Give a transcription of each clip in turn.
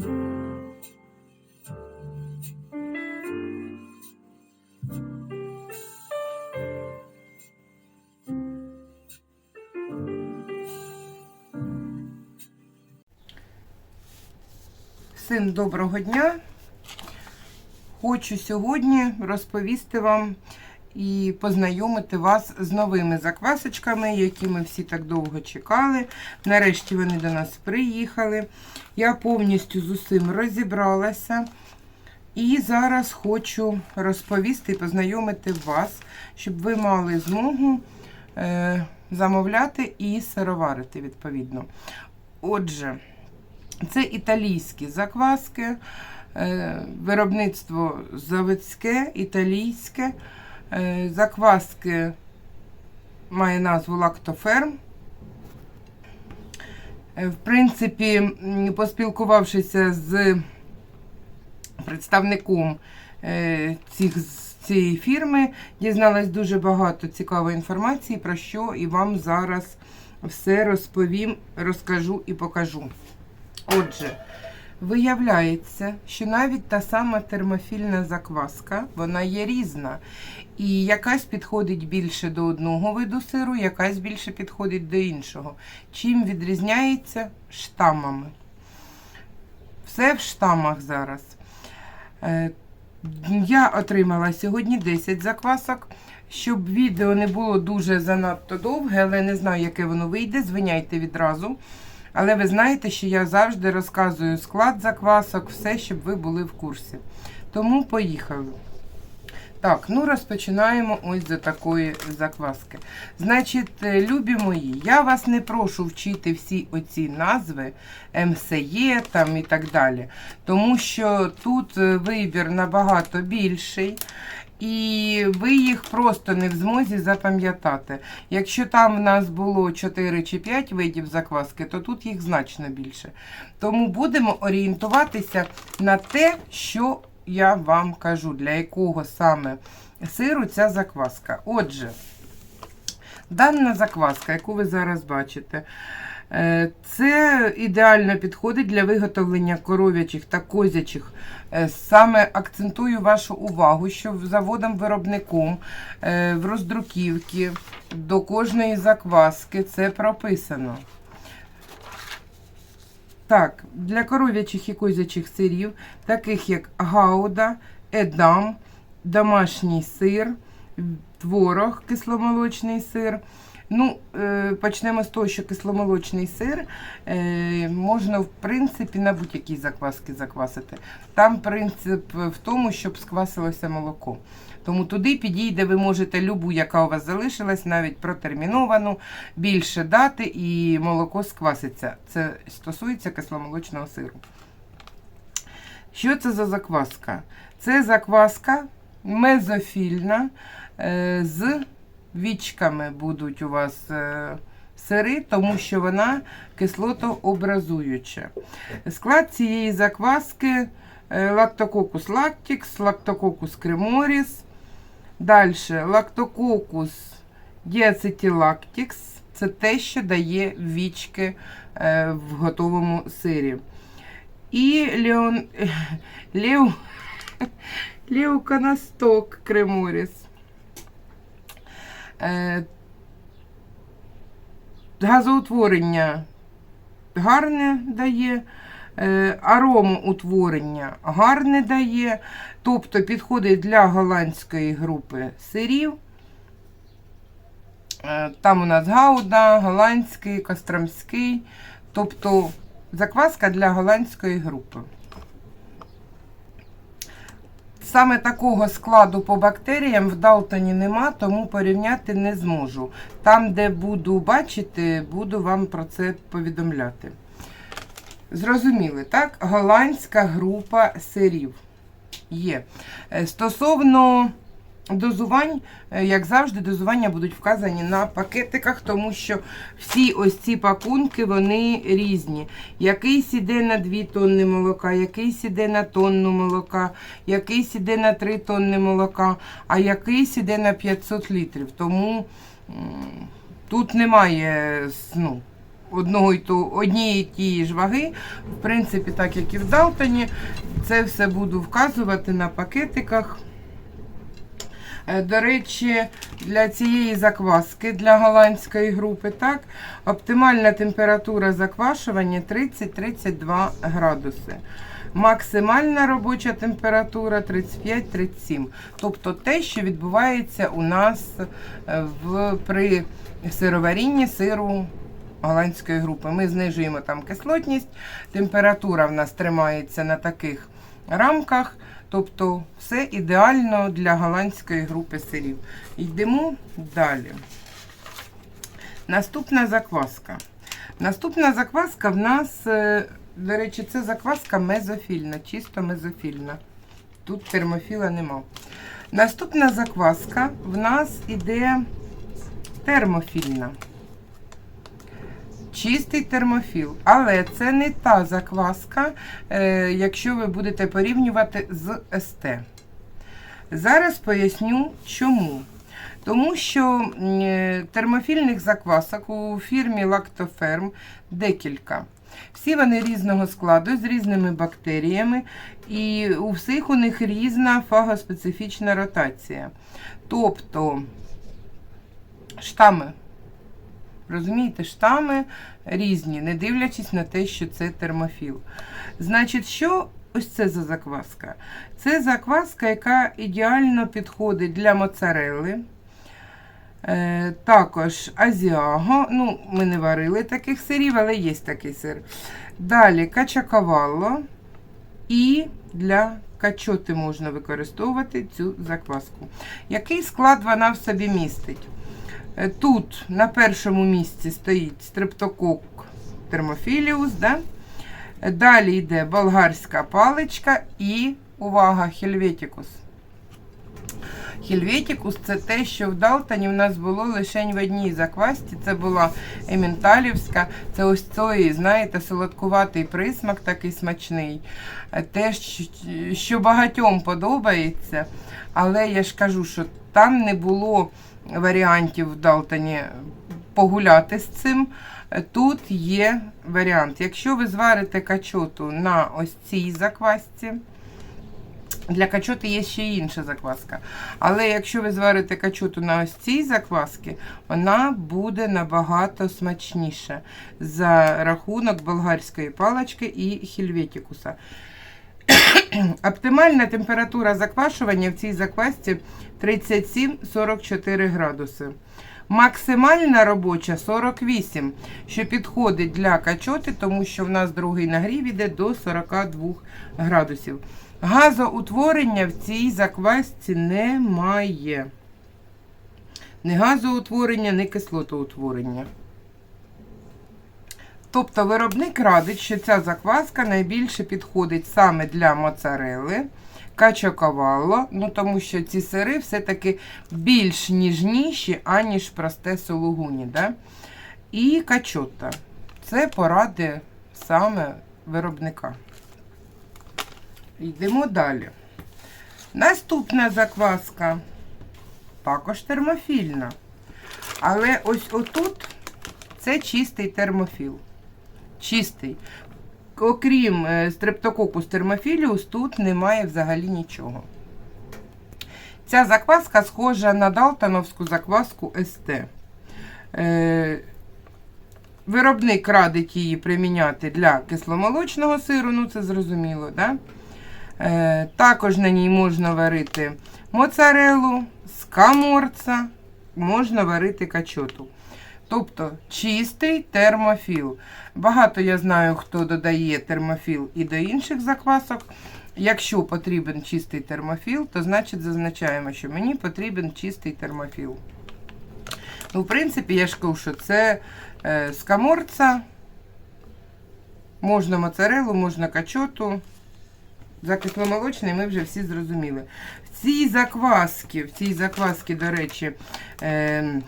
Всім доброго дня. Хочу сьогодні розповісти вам і познайомити вас з новими заквасочками, які ми всі так довго чекали. Нарешті вони до нас приїхали. Я повністю з усім розібралася. І зараз хочу розповісти і познайомити вас, щоб ви мали змогу е, замовляти і сироварити відповідно. Отже, це італійські закваски, е, виробництво заводське, італійське. Е, Закваски має назву Лактоферм. В принципі, поспілкувавшися з представником е, цих, цієї фірми, дізналась дуже багато цікавої інформації, про що і вам зараз все розповім, розкажу і покажу. Отже, виявляється, що навіть та сама термофільна закваска, вона є різна. І якась підходить більше до одного виду сиру, якась більше підходить до іншого. Чим відрізняється штамами. Все в штамах зараз. Е, Я отримала сьогодні 10 заквасок. Щоб відео не було дуже занадто довге, але не знаю, яке воно вийде, звиняйте відразу. Але ви знаєте, що я завжди розказую склад заквасок, все, щоб ви були в курсі. Тому поїхали. Так, ну розпочинаємо ось за такої закваски. Значить, е, любі мої, я вас не прошу вчити всі оці назви МСЄ там і так далі. Тому що тут е, вибір набагато більший. І ви їх просто не в змозі запам'ятати. Якщо там в нас було 4 чи 5 видів закваски, то тут їх значно більше. Тому будемо орієнтуватися на те, що я вам кажу, для якого саме сиру ця закваска. Отже, дана закваска, яку ви зараз бачите, це ідеально підходить для виготовлення коров'ячих та козячих. Е, Саме акцентую вашу увагу, що заводом-виробником е, в роздруківці до кожної закваски це прописано. Так, для коров'ячих і козячих сирів, таких як гауда, едам, домашній сир, творог, кисломолочний сир. Ну, е, почнемо з того, що кисломолочний сир е, можна, в принципі, на будь-якій закваски заквасити. Там принцип в тому, щоб сквасилося молоко. Тому туди підійде, ви можете любу, яка у вас залишилась, навіть протерміновану, більше дати і молоко скваситься. Це стосується кисломолочного сиру. Що це за закваска? Це закваска мезофільна е, з вічками будуть у вас е, сири, тому що вона кислотообразуюча. Склад цієї закваски е, лактококус лактікс, лактококус креморіс. Далі лактококус діацетилактікс. Це те, що дає вічки е, в готовому сирі. І леон, лео, леоканасток креморіс. Е, газоутворення гарне дає, е, аромоутворення гарне дає, тобто підходить для голландської групи сирів. Е, Там у нас гауда, голландський, костромський, тобто закваска для голландської групи. Саме такого складу по бактеріям в Далтоні нема, тому порівняти не зможу. Там, де буду бачити, буду вам про це повідомляти. Зрозуміли, так? Голландська група сирів є. Е, Стосовно дозувань, е, як завжди, дозування будуть вказані на пакетиках, тому що всі ось ці пакунки вони різні. Якийсь іде на 2 тонни молока, якийсь іде на тонну молока, якийсь іде на 3 тонни молока, а якийсь іде на 500 літрів. Тому тут немає ну, одного і то, однієї тієї ж ваги. В принципі, так як і в Далтоні, це все буду вказувати на пакетиках. Е, До речі, для цієї закваски, для голландської групи, так, оптимальна температура заквашування 30-32 градуси. Максимальна робоча температура 35-37. Тобто те, що відбувається у нас е, в, при сироварінні сиру голландської групи. Ми знижуємо там кислотність, температура в нас тримається на таких рамках. Тобто все ідеально для голландської групи сирів. Йдемо далі. Наступна закваска. Наступна закваска в нас, е, до речі, це закваска мезофільна, чисто мезофільна. Тут термофіла нема. Наступна закваска в нас іде термофільна. Чистий термофіл. Але це не та закваска, е, якщо ви будете порівнювати з СТ. Зараз поясню чому. Тому що е, термофільних заквасок у фірмі Lactoferm декілька. Всі вони різного складу, з різними бактеріями, і у всіх у них різна фагоспецифічна ротація. Тобто штами. Розумієте, штами різні, не дивлячись на те, що це термофіл. Значить, що ось це за закваска? Це закваска, яка ідеально підходить для моцарелли. Е, також азіаго. Ну, ми не варили таких сирів, але є такий сир. Далі качакавалло. І для качоти можна використовувати цю закваску. Який склад вона в собі містить? Е, Тут на першому місці стоїть стрептокок термофіліус. Да? Е, Далі йде болгарська паличка і, увага, хельветікус. Хельветікус це те, що в Далтоні в нас було лише в одній заквасті. Це була ементалівська. Це ось цей, знаєте, солодкуватий присмак, такий смачний. Е, Те, що багатьом подобається. Але я ж кажу, що там не було варіантів в Далтоні погуляти з цим. Тут є варіант. Якщо ви зварите качоту на ось цій заквасці, для качоти є ще інша закваска. Але якщо ви зварите качоту на ось цій закваски, вона буде набагато смачніша за рахунок болгарської палички і хельветікуса. Оптимальна температура заквашування в цій заквасці 37-44 градуси. Максимальна робоча 48, що підходить для качоти, тому що в нас другий нагрів іде до 42 градусів. Газоутворення в цій заквасці немає. Ні газоутворення, ні кислотоутворення. Тобто виробник радить, що ця закваска найбільше підходить саме для моцарели, качокавалло, ну тому що ці сири все-таки більш ніжніші, аніж просте сулугуні. Да? І качота. Це поради саме виробника. Йдемо далі. Наступна закваска також термофільна. Але ось отут це чистий термофіл. Чистий. Окрім е, стрептококус термофіліус, тут немає взагалі нічого. Ця закваска схожа на Далтоновську закваску СТ. Е, Виробник радить її приміняти для кисломолочного сиру, ну це зрозуміло, да? Е, також на ній можна варити моцарелу, скаморца, можна варити качоту. Тобто чистий термофіл. Багато я знаю, хто додає термофіл і до інших заквасок. Якщо потрібен чистий термофіл, то значить зазначаємо, що мені потрібен чистий термофіл. Ну, в принципі, я ж кажу, що це е, скаморца, можна моцарелу, можна качоту. За кисломолочний ми вже всі зрозуміли. В цій закваски, в цій закваски, до речі, е,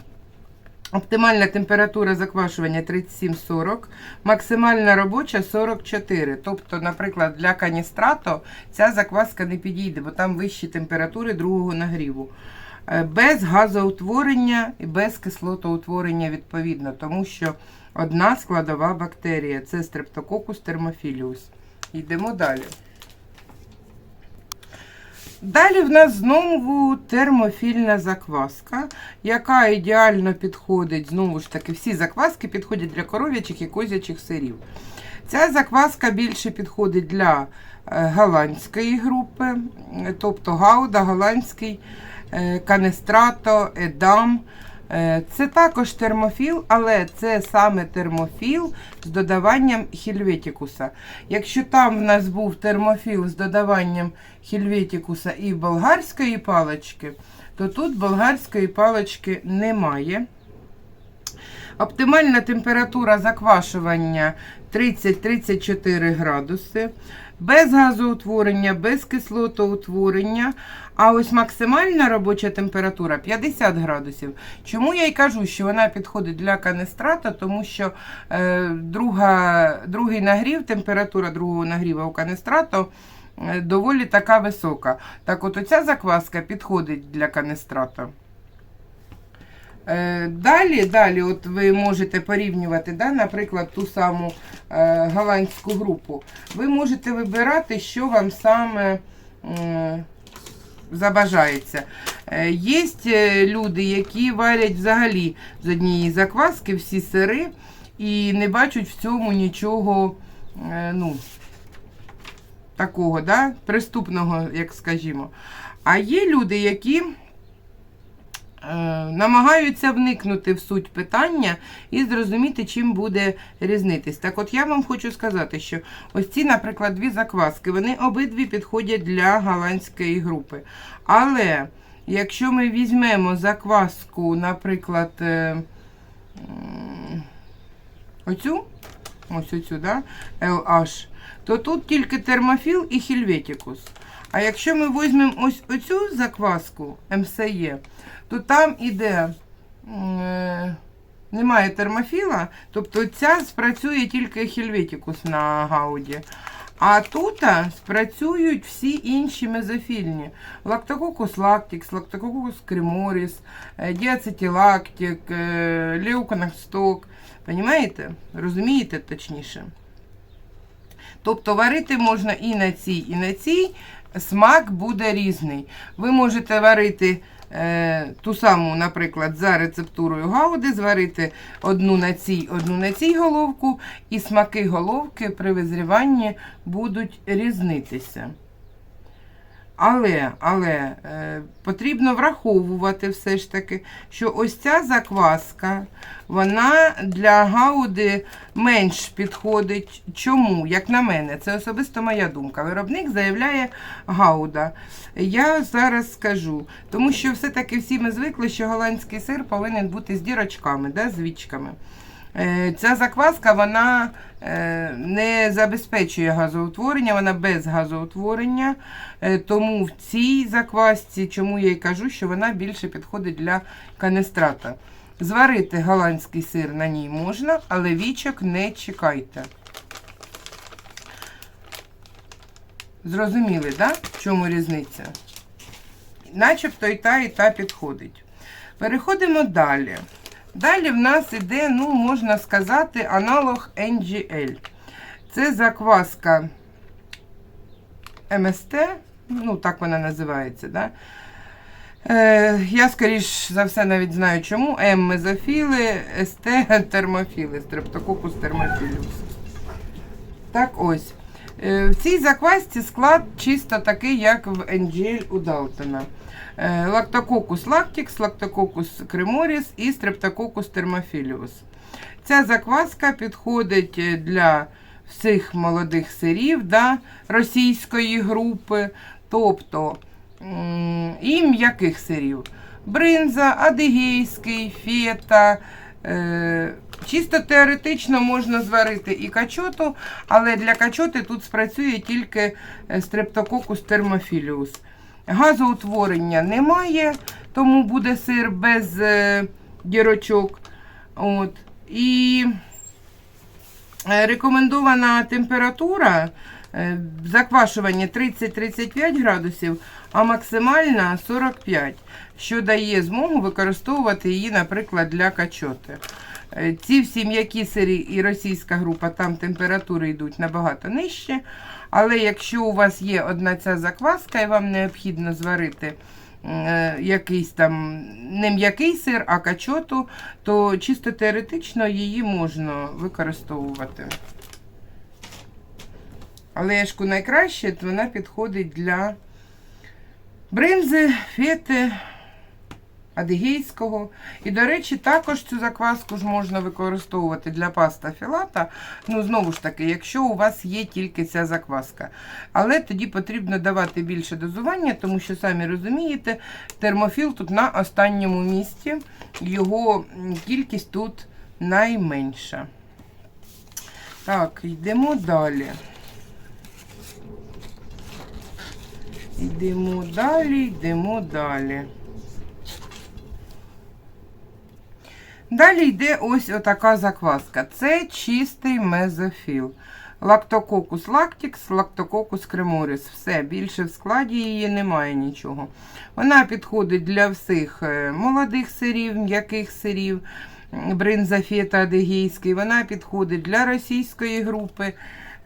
оптимальна температура заквашування 37-40, максимальна робоча 44. Тобто, наприклад, для каністрато ця закваска не підійде, бо там вищі температури другого нагріву. Е, Без газоутворення і без кислотоутворення відповідно, тому що одна складова бактерія. Це стрептококус термофіліус. Йдемо далі. Далі в нас знову термофільна закваска, яка ідеально підходить, знову ж таки, всі закваски підходять для коров'ячих і козячих сирів. Ця закваска більше підходить для е, голландської групи, тобто гауда, голландський, е, канестрато, едам. Е, Це також термофіл, але це саме термофіл з додаванням хільветікуса. Якщо там в нас був термофіл з додаванням хільветікуса і болгарської палички, то тут болгарської палички немає. Оптимальна температура заквашування 30-34 градуси. Без газоутворення, без кислотоутворення. А ось максимальна робоча температура 50 градусів. Чому я й кажу, що вона підходить для канестрата, тому що е, друга, другий нагрів, температура другого нагріва у канестрату е, доволі така висока. Так от оця закваска підходить для канестрата. Е, Далі, далі, от ви можете порівнювати, да, наприклад, ту саму е, голландську групу. Ви можете вибирати, що вам саме забажається. Е, Є люди, які варять взагалі з однієї закваски всі сири і не бачать в цьому нічого ну, такого, да, приступного, як скажімо. А є люди, які намагаються вникнути в суть питання і зрозуміти, чим буде різнитись. Так от я вам хочу сказати, що ось ці, наприклад, дві закваски, вони обидві підходять для голландської групи. Але якщо ми візьмемо закваску, наприклад, е, оцю, ось оцю, да, LH, то тут тільки термофіл і хільветікус. А якщо ми візьмемо ось оцю закваску МСЕ, то там іде е, немає термофіла, тобто ця спрацює тільки хільветікус на гауді. А тут спрацюють всі інші мезофільні. Лактококус лактикс, лактококус креморіс, е, діацетилактик, е. Понімаєте? Розумієте точніше? Тобто варити можна і на цій, і на цій. Смак буде різний. Ви можете варити е, ту саму, наприклад, за рецептурою гауди, зварити одну на цій, одну на цій головку, і смаки головки при визріванні будуть різнитися. Але, але е, потрібно враховувати все ж таки, що ось ця закваска, вона для гауди менш підходить. Чому? Як на мене, це особисто моя думка. Виробник заявляє гауда. Я зараз скажу, тому що все-таки всі ми звикли, що голландський сир повинен бути з дірочками, да, з вічками. Е, Ця закваска вона е, не забезпечує газоутворення, вона без газоутворення. Е, Тому в цій заквасці, чому я й кажу, що вона більше підходить для канестрата. Зварити голландський сир на ній можна, але вічок не чекайте. Зрозуміли, да? в чому різниця? Начебто і та, і та підходить. Переходимо далі. Далі в нас іде, ну, можна сказати, аналог NGL. Це закваска МСТ, ну, так вона називається. Да? Е, я, скоріш за все, навіть знаю чому. М мезофіли, СТ термофіли, стрептококус термофіліус. Так ось. Е, В цій заквасці склад чисто такий, як в NGL у Далтона. Е, Лактококус лактикс, лактококус креморіс і стрептококус термофіліус. Ця закваска підходить е, для всіх молодих сирів да, російської групи, тобто і м'яких сирів. Бринза, адигейський, фета. Е, чисто теоретично можна зварити і качоту, але для качоти тут спрацює тільки стрептококус термофіліус. Газоутворення немає, тому буде сир без е, дірочок. От. І е, рекомендована температура Е, Заквашування 30-35 градусів, а максимальна 45, що дає змогу використовувати її, наприклад, для качоти. Е, Ці всі м'які сирі і російська група, там температури йдуть набагато нижче. Але якщо у вас є одна ця закваска і вам необхідно зварити е, якийсь там не м'який сир, а качоту, то чисто теоретично її можна використовувати. Але я ж кажу, найкраще то вона підходить для бринзи, фети, адигейського. І, до речі, також цю закваску ж можна використовувати для паста філата. Ну, знову ж таки, якщо у вас є тільки ця закваска. Але тоді потрібно давати більше дозування, тому що, самі розумієте, термофіл тут на останньому місці. Його кількість тут найменша. Так, йдемо далі. Йдемо далі, йдемо далі. Далі йде ось отака закваска. Це чистий мезофіл. Лактококус лактікс, лактококус креморіс. Все, більше в складі її немає нічого. Вона підходить для всіх е, молодих сирів, м'яких сирів, бринза фета адигейський. Вона підходить для російської групи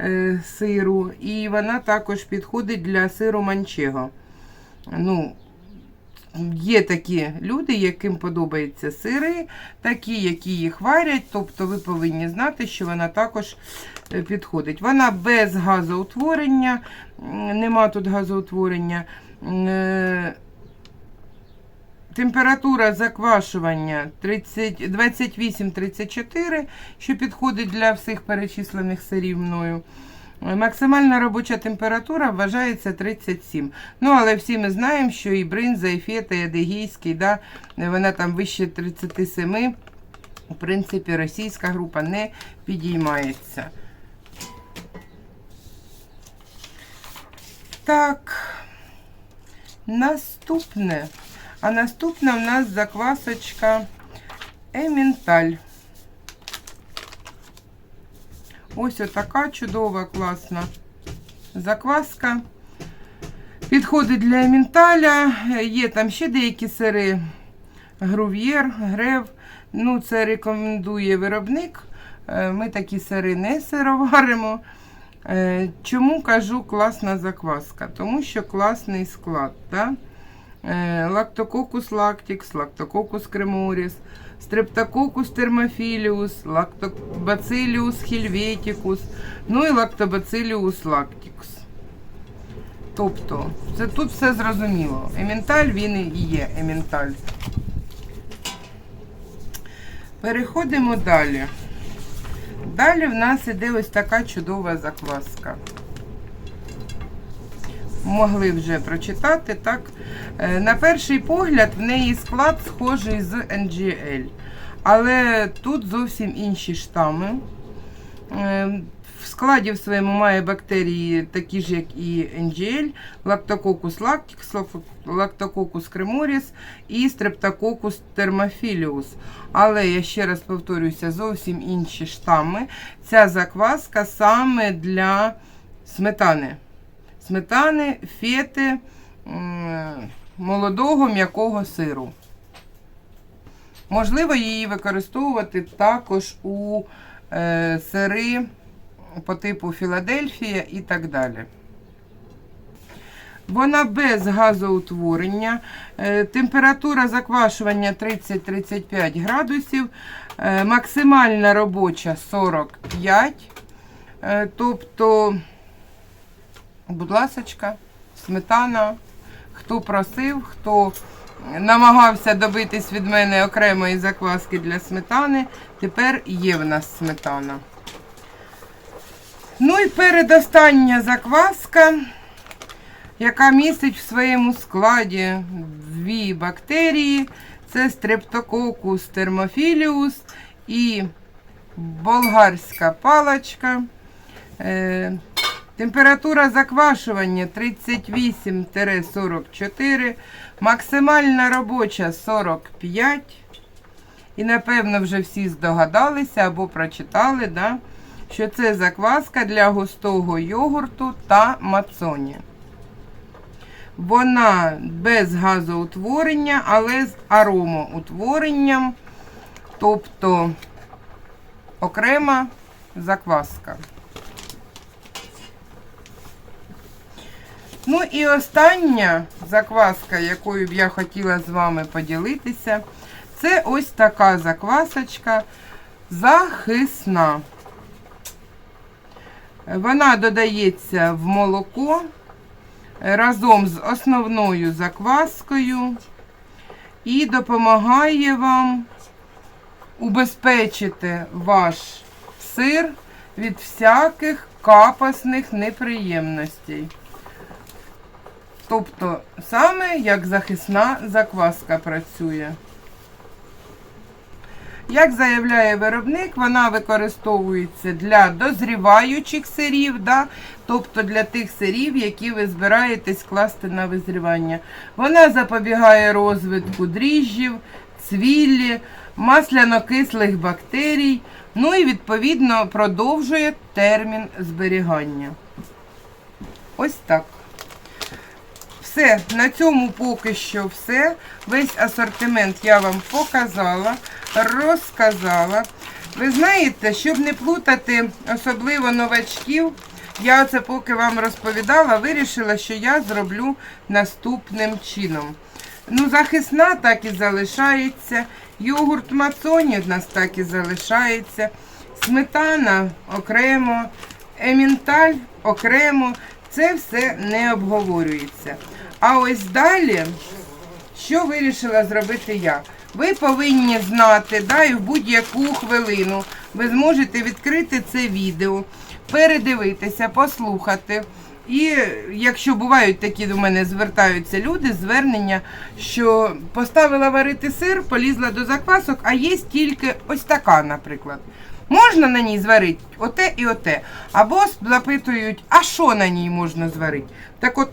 е, сиру. І вона також підходить для сиру манчего. Ну, Є такі люди, яким подобаються сири, такі, які їх варять. Тобто ви повинні знати, що вона також е, підходить. Вона без газоутворення, нема тут газоутворення. Е, Температура заквашування 28-34, що підходить для всіх перечислених сирів мною. Максимальна робоча температура вважається 37. Ну, але всі ми знаємо, що і бринза, і фета, і адигейський, да, вона там вище 37. В принципі, російська група не підіймається. Так, наступне. А наступна в нас заквасочка Ементаль. Ось отака чудова, класна закваска. Підходить для ементаля. Є там ще деякі сири. Грув'єр, грев. Ну, це рекомендує виробник. Е, Ми такі сири не сироваримо. Е, Чому кажу класна закваска? Тому що класний склад. Да? Е, Лактококус лактікс, лактококус креморіс, стрептококус термофіліус, лактобациліус хільветікус, ну і лактобациліус лактікс. Тобто, це тут все зрозуміло. Ементаль він і є ементаль. Переходимо далі. Далі в нас іде ось така чудова закваска. Могли вже прочитати, так? Е, На перший погляд в неї склад схожий з NGL. Але тут зовсім інші штами. Е, В складі в своєму має бактерії такі ж, як і NGL, лактококус лактікс, лактококус креморіс і стрептококус термофіліус. Але я ще раз повторюся, зовсім інші штами. Ця закваска саме для сметани. Сметани, фети, молодого м'якого сиру. Можливо, її використовувати також у е, сири по типу Філадельфія і так далі. Вона без газоутворення. Е, Температура заквашування 30-35 градусів. Е, Максимальна робоча 45. Е, Тобто, будь ласочка, сметана. Хто просив, хто намагався добитись від мене окремої закваски для сметани, тепер є в нас сметана. Ну і передостання закваска, яка містить в своєму складі дві бактерії. Це стрептококус термофіліус і болгарська паличка. Температура заквашування 38-44, максимальна робоча 45. І, напевно, вже всі здогадалися або прочитали, да? що це закваска для густого йогурту та мацоні. Вона без газоутворення, але з аромоутворенням, тобто окрема закваска. Ну і остання закваска, якою б я хотіла з вами поділитися, це ось така заквасочка захисна. Вона додається в молоко разом з основною закваскою і допомагає вам убезпечити ваш сир від всяких капасних неприємностей. Тобто, саме як захисна закваска працює. Як заявляє виробник, вона використовується для дозріваючих сирів, да? тобто для тих сирів, які ви збираєтесь класти на визрівання. Вона запобігає розвитку дріжджів, цвіллі, масляно-кислих бактерій, ну і відповідно продовжує термін зберігання. Ось так. Все, на цьому поки що все. Весь асортимент я вам показала, розказала. Ви знаєте, щоб не плутати особливо новачків, я це поки вам розповідала, вирішила, що я зроблю наступним чином. Ну, захисна так і залишається. Йогурт мацоні в нас так і залишається. Сметана окремо, емінталь окремо. Це все не обговорюється. А ось далі, що вирішила зробити я? Ви повинні знати, да, і в будь-яку хвилину ви зможете відкрити це відео, передивитися, послухати. І якщо бувають такі до мене звертаються люди, звернення, що поставила варити сир, полізла до заквасок, а є тільки ось така, наприклад. Можна на ній зварити оте і оте. Або запитують, а що на ній можна зварити? Так от,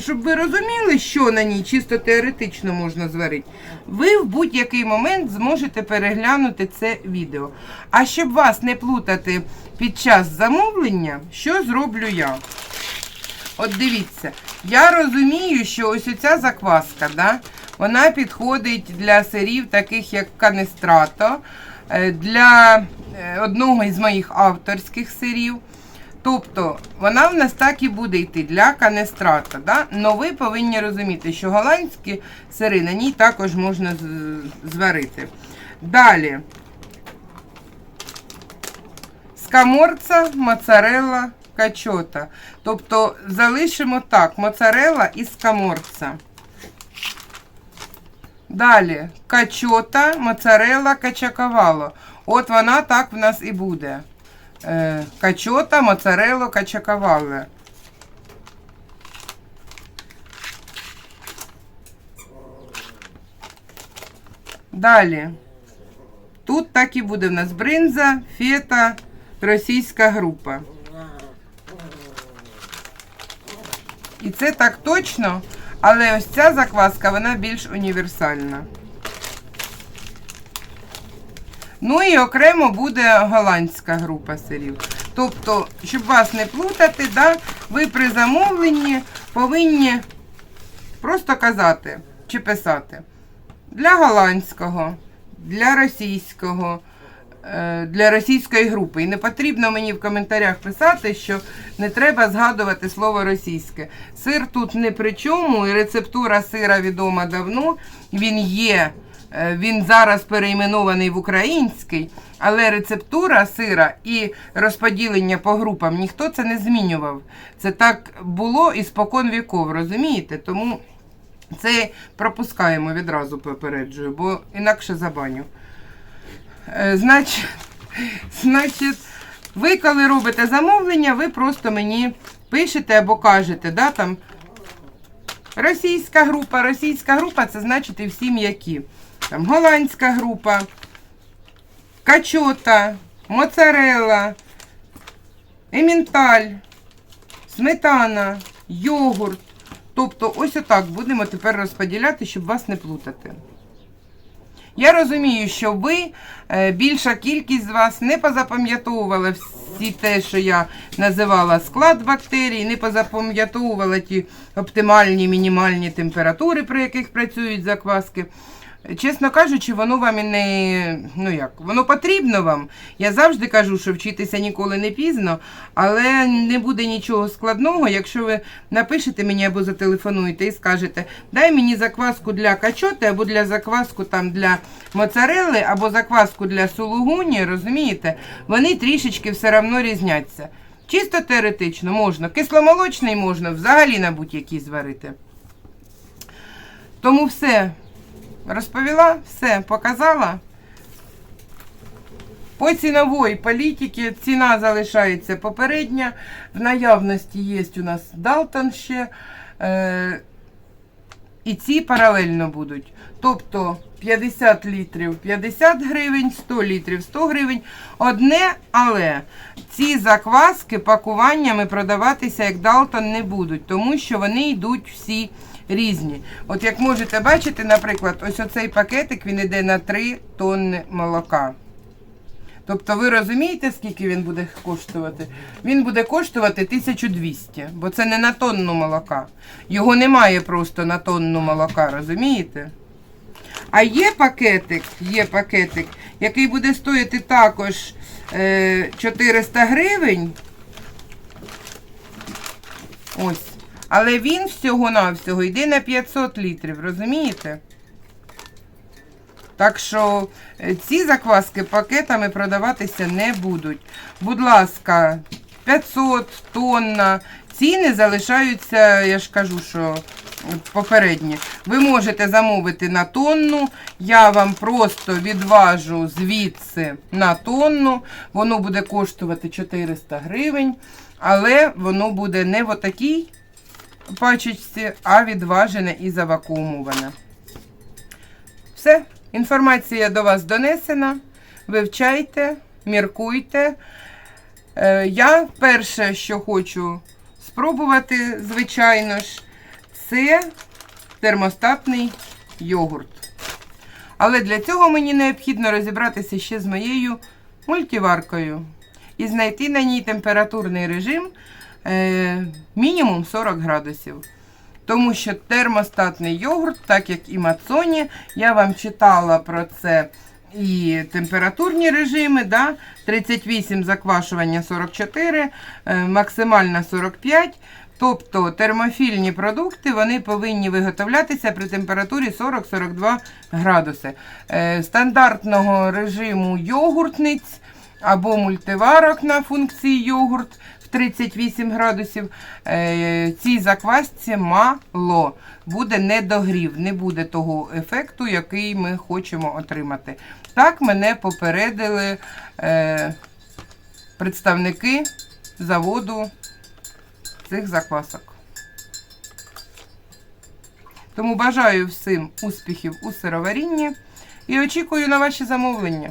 щоб ви розуміли, що на ній чисто теоретично можна зварити, ви в будь-який момент зможете переглянути це відео. А щоб вас не плутати під час замовлення, що зроблю я? От дивіться, я розумію, що ось оця закваска, да, вона підходить для сирів, таких як канестрато, е, для е, одного із моїх авторських сирів. Тобто вона в нас так і буде йти для канестрата. Да? Но ви повинні розуміти, що голландські сири на ній також можна зварити. Далі. Скаморца, моцарелла, качота. Тобто залишимо так, моцарелла і скаморца. Далі качота, моцарелла, качакавало. От вона так в нас і буде. Е, качота, моцарелло, качакавале. Далі. Тут так і буде в нас бринза, фета, російська група. І це так точно, але ось ця закваска, вона більш універсальна. Ну і окремо буде голландська група сирів. Тобто, щоб вас не плутати, да, ви при замовленні повинні просто казати чи писати для голландського, для російського, е, для російської групи. І не потрібно мені в коментарях писати, що не треба згадувати слово російське. Сир тут не при чому, і рецептура сира відома давно. Він є. Е, Він зараз перейменований в український, але рецептура сира і розподілення по групам ніхто це не змінював. Це так було і спокон віков, розумієте? Тому це пропускаємо відразу попереджую, бо інакше забаню. Е, Значить, значить, ви коли робите замовлення, ви просто мені пишете або кажете, да, там російська група, російська група це значить і всі м'які. Там голландська група, качота, моцарелла, емінталь, сметана, йогурт. Тобто, ось отак будемо тепер розподіляти, щоб вас не плутати. Я розумію, що ви, е, більша кількість з вас не позапам'ятовували всі те, що я називала склад бактерій, не позапам'ятовувала ті оптимальні мінімальні температури, при яких працюють закваски. Чесно кажучи, воно вам і не ну як, воно потрібно вам. Я завжди кажу, що вчитися ніколи не пізно, але не буде нічого складного, якщо ви напишете мені або зателефонуєте і скажете, дай мені закваску для качоти, або для закваску там для моцарелли, або закваску для сулугуні, розумієте, вони трішечки все одно різняться. Чисто теоретично можна, кисломолочний можна взагалі на будь-який зварити. Тому все. Розповіла, все, показала. По ціновій політиці ціна залишається попередня. В наявності є у нас Далтон ще. Е, і ці паралельно будуть. Тобто 50 літрів 50 гривень, 100 літрів 100 гривень. Одне, але ці закваски пакуваннями продаватися як Далтон не будуть, тому що вони йдуть всі різні. От як можете бачити, наприклад, ось оцей пакетик він йде на 3 тонни молока. Тобто ви розумієте, скільки він буде коштувати? Він буде коштувати 1200, бо це не на тонну молока. Його немає просто на тонну молока, розумієте? А є пакетик, є пакетик, який буде стоїти також е, 400 гривень. Ось. Але він всього-навсього йде на 500 літрів, розумієте? Так що е, ці закваски пакетами продаватися не будуть. Будь ласка, 500 тонна. Ціни залишаються, я ж кажу, що попередні. Ви можете замовити на тонну. Я вам просто відважу звідси на тонну. Воно буде коштувати 400 гривень, але воно буде не в отакій пачечці, а відважене і завакуумоване. Все, інформація до вас донесена. Вивчайте, міркуйте. Е, я перше, що хочу спробувати, звичайно ж, це термостатний йогурт. Але для цього мені необхідно розібратися ще з моєю мультиваркою і знайти на ній температурний режим е, мінімум 40 градусів. Тому що термостатний йогурт, так як і мацоні, я вам читала про це і температурні режими, да? 38 заквашування 44, е, максимальна 45. Тобто термофільні продукти вони повинні виготовлятися при температурі 40-42 градуси. Е, Стандартного режиму йогуртниць або мультиварок на функції йогурт 38 градусів. е, Цій заквасці мало. Буде недогрів, не буде того ефекту, який ми хочемо отримати. Так мене попередили е, представники заводу цих заквасок. Тому бажаю всім успіхів у сироварінні і очікую на ваші замовлення.